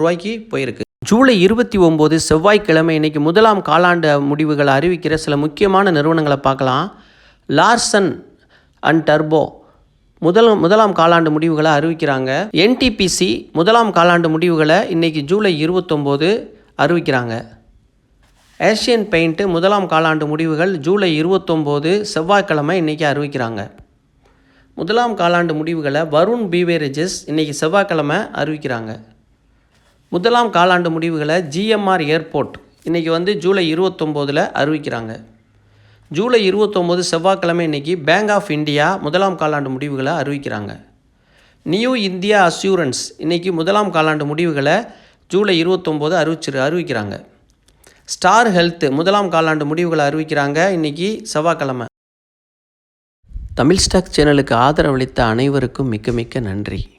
ரூபாய்க்கு போயிருக்கு. ஜூலை இருபத்தி ஒம்பது செவ்வாய்க்கிழமை இன்னைக்கு முதலாம் காலாண்டு முடிவுகளை அறிவிக்கிற சில முக்கியமான நிறுவனங்களை பார்க்கலாம். லார்சன் அண்ட் டர்போ முதல் முதலாம் காலாண்டு முடிவுகளை அறிவிக்கிறாங்க. என்டிபிசி முதலாம் காலாண்டு முடிவுகளை இன்றைக்கி ஜூலை இருபத்தொம்போது அறிவிக்கிறாங்க. ஏஷியன் பெயிண்ட்டு முதலாம் காலாண்டு முடிவுகள் ஜூலை இருபத்தொம்போது செவ்வாய்க்கிழமை இன்றைக்கி அறிவிக்கிறாங்க. முதலாம் காலாண்டு முடிவுகளை வருண் பீவேரேஜஸ் இன்றைக்கி செவ்வாய்க்கிழமை அறிவிக்கிறாங்க. முதலாம் காலாண்டு முடிவுகளை ஜிஎம்ஆர் ஏர்போர்ட் இன்றைக்கி வந்து ஜூலை இருபத்தொம்போதில் அறிவிக்கிறாங்க. ஜூலை இருபத்தொம்போது செவ்வாய்க்கிழமை இன்றைக்கி பேங்க் ஆஃப் இந்தியா முதலாம் காலாண்டு முடிவுகளை அறிவிக்கிறாங்க. நியூ இந்தியா அஷ்யூரன்ஸ் இன்றைக்கி முதலாம் காலாண்டு முடிவுகளை ஜூலை இருபத்தொம்போது அறிவிச்சிரு அறிவிக்கிறாங்க. ஸ்டார் ஹெல்த் முதலாம் காலாண்டு முடிவுகளை அறிவிக்கிறாங்க இன்றைக்கி செவ்வாய்க்கிழமை. தமிழ் ஸ்டாக் சேனலுக்கு ஆதரவளித்த அனைவருக்கும் மிக்க மிக்க நன்றி.